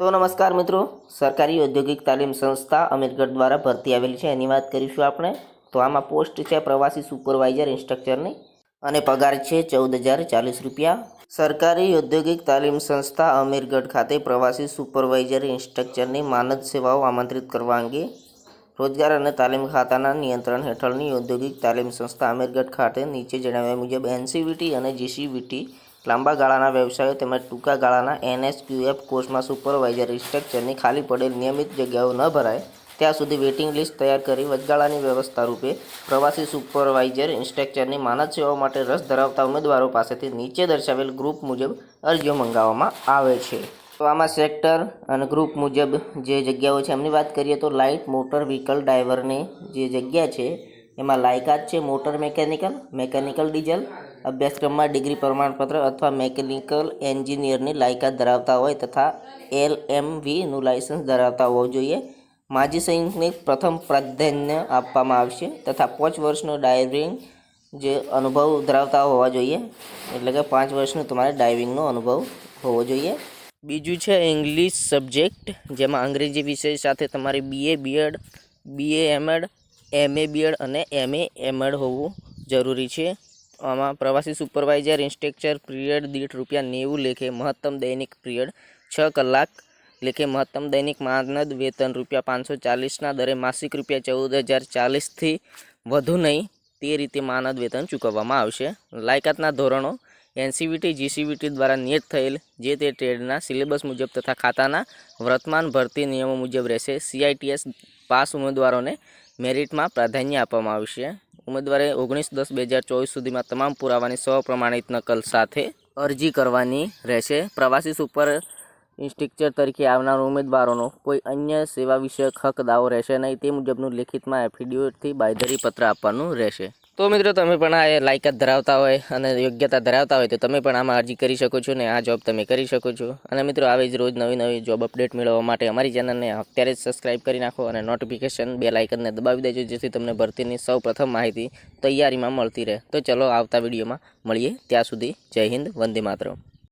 તો નમસ્કાર મિત્રો, સરકારી ઔદ્યોગિક તાલીમ સંસ્થા અમીરગઢ દ્વારા ભરતી આવેલી છે. એની વાત કરીશું આપણે. તો આમાં પોસ્ટ છે પ્રવાસી સુપરવાઇઝર ઇન્સ્ટ્રક્ચરની અને પગાર છે ચૌદ હજાર ચાલીસ રૂપિયા. સરકારી ઔદ્યોગિક તાલીમ સંસ્થા અમીરગઢ ખાતે પ્રવાસી સુપરવાઇઝર ઇન્સ્ટ્રક્ચરની માનદ સેવાઓ આમંત્રિત કરવા અંગે રોજગાર અને તાલીમ ખાતાના નિયંત્રણ હેઠળની ઔદ્યોગિક તાલીમ સંસ્થા અમીરગઢ ખાતે નીચે જણાવ્યા મુજબ એનસીવીટી અને જીસીવીટી લાંબા ગાળાના વ્યવસાયો તેમજ ટૂંકા ગાળાના એનએસક્યુએફ કોર્સમાં સુપરવાઇઝર ઇન્સ્ટ્રક્ચરની ખાલી પડેલ નિયમિત જગ્યાઓ ન ભરાય, ત્યાં સુધી વેઇટિંગ લિસ્ટ તૈયાર કરી વચગાળાની વ્યવસ્થા રૂપે પ્રવાસી સુપરવાઇઝર, ઇન્સ્ટ્રક્ચરની માનદ સેવાઓ માટે રસ ધરાવતા ઉમેદવારો પાસેથી નીચે દર્શાવેલ ગ્રુપ મુજબ અરજીઓ મંગાવવામાં આવે છે. તો આમાં સેક્ટર અને ગ્રુપ મુજબ જે જગ્યાઓ છે, એમની વાત કરીએ તો લાઇટ મોટર વ્હીકલ ડ્રાઈવરની જે જગ્યા છે, એમાં લાયકાત છે મોટર મેકેનિકલ મેકેનિકલ ડીઝલ અભ્યાસક્રમમાં ડિગ્રી પ્રમાણપત્ર અથવા મેકેનિકલ એન્જિનિયરની લાયકાત ધરાવતા હોય તથા એલ એમ વીનું લાયસન્સ ધરાવતા હોવું જોઈએ. માજી સૈનિકને પ્રથમ પ્રાધાન્ય આપવામાં આવશે તથા પાંચ વર્ષનો ડાઇવિંગ જે અનુભવ ધરાવતા હોવા જોઈએ. એટલે કે પાંચ વર્ષનો તમારે ડાઇવિંગનો અનુભવ હોવો જોઈએ. બીજું છે ઇંગ્લિશ સબ્જેક્ટ, જેમાં અંગ્રેજી વિષય સાથે તમારે BA BEd BA MEd MA BEd અને એમએ એમએડ હોવું જરૂરી છે. આમાં પ્રવાસી સુપરવાઇઝર ઇન્સ્ટ્રક્ચર પીરિયડ દીઠ રૂપિયા નેવું લેખે મહત્તમ દૈનિક પીરિયડ છ કલાક લેખે મહત્તમ દૈનિક માનદ વેતન રૂપિયા પાંચસો ચાલીસના દરે માસિક રૂપિયા ચૌદ હજાર ચાલીસથી વધુ નહીં તે રીતે માનદ વેતન ચૂકવવામાં આવશે. લાયકાતના ધોરણો એનસીવીટી, જીસીવીટી દ્વારા નિયત થયેલ જે તે ટ્રેડના સિલેબસ મુજબ તથા ખાતાના વર્તમાન ભરતી નિયમો મુજબ રહેશે. સીઆઈટીએસ પાસ ઉમેદવારોને મેરિટમાં પ્રાધાન્ય આપવામાં આવશે. ઉમેદવારે ઓગણીસ દસ બે હજાર ચોવીસ સુધીમાં તમામ પુરાવાની સ્વપ્રમાણિત નકલ સાથે અરજી કરવાની રહેશે. પ્રવાસી સુપર ઇન્સ્ટ્રક્ચર તરીકે આવનાર ઉમેદવારોનો કોઈ અન્ય સેવા વિષયક હક દાવો રહેશે નહીં. તે મુજબનું લેખિતમાં એફિડેવિટથી બાંયધરી પત્ર આપવાનું રહેશે. તો મિત્રો તમે પણ આ લાયકાત ધરાવતા હોય અને યોગ્યતા ધરાવતા હોય તો તમે પણ આમાં અરજી કરી શકો છો ને આ જોબ તમે કરી શકો છો. અને મિત્રો આવી જ રોજ નવી નવી જોબ અપડેટ મેળવવા માટે અમારી ચેનલને અત્યારે જ સબસ્ક્રાઇબ કરી નાખો અને નોટિફિકેશન બે લાઇકનને દબાવી દેજો, જેથી તમને ભરતીની સૌ પ્રથમ માહિતી તૈયારીમાં મળતી રહે. તો ચલો આવતા વિડીયોમાં મળીએ. ત્યાં સુધી જય હિન્દ, વંદે માતરમ.